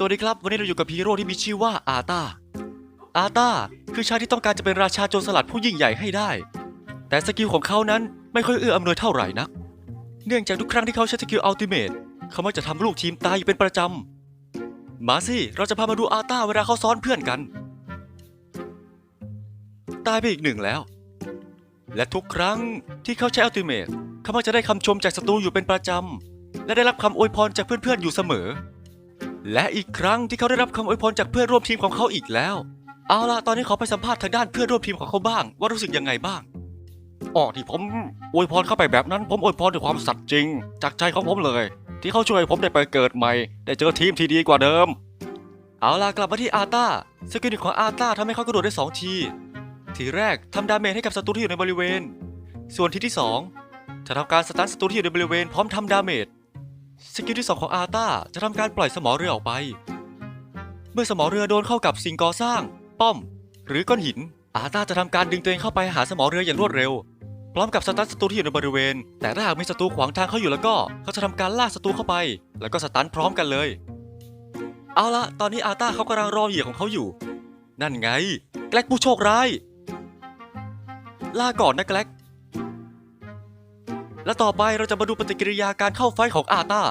สวัสดีครับ วันนี้เราอยู่กับฮีโร่ที่มีชื่อว่าอาตาอาตาคือชายที่ต้องการจะเป็นราชาโจรสลัดผู้ยิ่งใหญ่ให้ได้ แต่สกิลของเขานั้นไม่ค่อยเอื้ออำนวยเท่าไหร่นัก เนื่องจากทุกครั้งที่เขาใช้สกิลอัลติเมทเขามักจะทำลูกทีมตายอยู่เป็นประจำ มาสิเราจะพามาดูอาตาเวลาเขาซ้อนเพื่อนกัน ตายไปอีกหนึ่งแล้ว และทุกครั้งที่เขาใช้อัลติเมทเขามักจะได้คำชมจากศัตรูอยู่เป็นประจำและได้รับคำอวยพรจากเพื่อนๆอยู่เสมอ และอีกครั้งที่เขาได้รับคำอวยพรจากเพื่อนร่วมทีมของเขาอีกแล้ว เอาล่ะตอนนี้ขอไปสัมภาษณ์ทางด้านเพื่อนร่วมทีมของเขาบ้าง ว่ารู้สึกยังไงบ้างอ๋อที่ผมอวยพรเข้าไปแบบนั้น ผมอวยพรด้วยความสัตย์จริง จากใจของผมเลย ที่เขาช่วยผมได้ไปเกิดใหม่ ได้เจอทีมที่ดีกว่าเดิม เอาล่ะกลับมาที่อาตาสกิลของอาตาทำให้เขากระโดดได้สองที ทีแรกทำดาเมจให้กับศัตรูที่อยู่ในบริเวณ ส่วนทีที่สองจะทำการสตันศัตรูที่อยู่ในบริเวณพร้อมทำดาเมจ สกิลที่ 2 ของอาตาจะทำการปล่อยสมอเรือออกไป เมื่อสมอเรือโดนเข้ากับสิ่งก่อสร้าง ป้อม หรือก้อนหิน อาตาจะทำการดึงตัวเองเข้าไปหาสมอเรืออย่างรวดเร็ว พร้อมกับสตันศัตรูที่อยู่ในบริเวณ แต่ถ้าหากมีศัตรูขวางทางเขาอยู่แล้วก็ เขาจะทำการลากศัตรูเข้าไป แล้วก็สตันพร้อมกันเลย เอาละตอนนี้อาตาเขากำลังรอเหยื่อของเขาอยู่ นั่นไง แกล็กผู้โชคร้าย ลาก่อนนะแกล็ก และต่อไปเราจะมาดูปฏิกิริยาการเข้าไฟของอาตา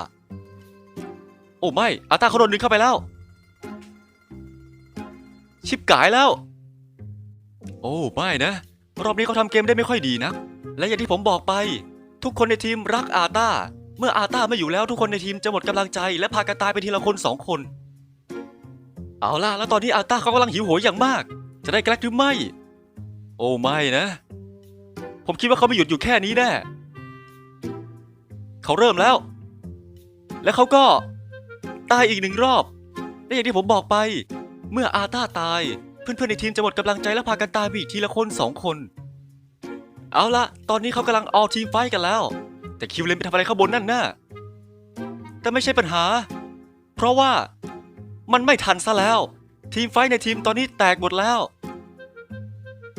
โอ้ไม่อาตาเขาโดนดึงเข้าไปแล้ว ชิบกายแล้ว โอ้ไม่นะ รอบนี้เขาทำเกมได้ไม่ค่อยดีนะ และอย่างที่ผมบอกไป ทุกคนในทีมรักอาตาเมื่ออาตาไม่อยู่แล้วทุกคนในทีมจะหมดกำลังใจ และพากันตายไปทีละคนสองคน เอาล่ะแล้วตอนนี้อาตาเขากำลังหิวโหยอย่างมาก จะได้แกล้กหรือไม่ โอ้ไม่นะ ผมคิดว่าเขาไม่หยุดอยู่แค่นี้แน่ เขาเริ่มแล้ว และเขาก็ตายอีกหนึ่งรอบ และอย่างที่ผมบอกไป เมื่ออาตาตาย เพื่อนๆในทีมจะหมดกำลังใจและพากันตายไปอีกทีละคนสองคน เอาละตอนนี้เขากำลังออทีมไฟท์กันแล้ว แต่คิวเลนไปทำอะไรข้างบนนั่นน่ะแต่ไม่ใช่ปัญหา เพราะว่ามันไม่ทันซะแล้ว ทีมไฟท์ในทีมตอนนี้แตกหมดแล้ว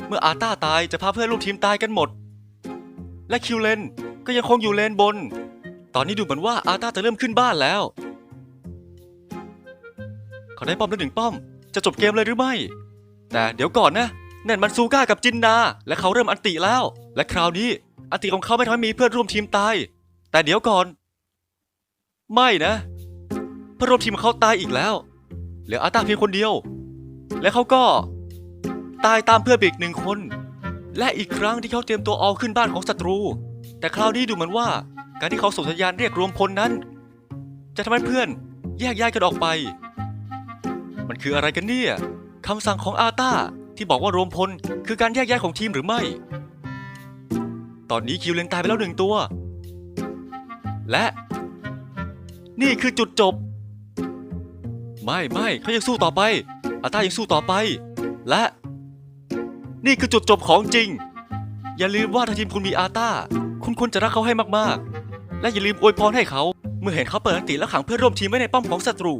เมื่ออาตาตายจะพาเพื่อนร่วมทีมตายกันหมด และคิวเลนก็ยังคงอยู่เลนบน ตอนนี้ดูเหมือนว่าอาตาจะเริ่มขึ้นบ้านแล้ว เขาได้ป้อมแล้วหนึ่งป้อม จะจบเกมเลยหรือไม่ แต่เดี๋ยวก่อนนะนั่นมันซูก้ากับจินดาและเขาเริ่มอันติแล้ว และคราวนี้อันติของเขาไม่ทำให้มีเพื่อนร่วมทีมตาย แต่เดี๋ยวก่อน ไม่นะ เพื่อนร่วมทีมของเขาตายอีกแล้วเหลืออาตาเพียงคนเดียว และเขาก็ตายตามเพื่อนไปอีกหนึ่งคน และอีกครั้งที่เขาเตรียมตัวออกขึ้นบ้านของศัตรู แต่คราวนี้ดูเหมือนว่า การที่เขาส่งสัญญาณเรียกรวมพลนั้น จะทำให้เพื่อนแยกย้ายกันออกไป มันคืออะไรกันเนี่ยคำสั่งของอาตาที่บอกว่ารวมพลคือการแยกย้ายของทีมหรือไม่ ตอนนี้คิวเลนตายไปแล้วหนึ่งตัว และ นี่คือจุดจบ ไม่ไม่เขายังสู้ต่อไป อาตายังสู้ต่อไป และ นี่คือจุดจบของจริง อย่าลืมว่าถ้าทีมคุณมีอาตาคุณควรจะรักเขาให้มากๆ และอย่าลืมอวยพรให้เขา เมื่อเห็นเขาเปิดอันติและขังเพื่อนร่วมทีมไว้ในป้อมของศัตรู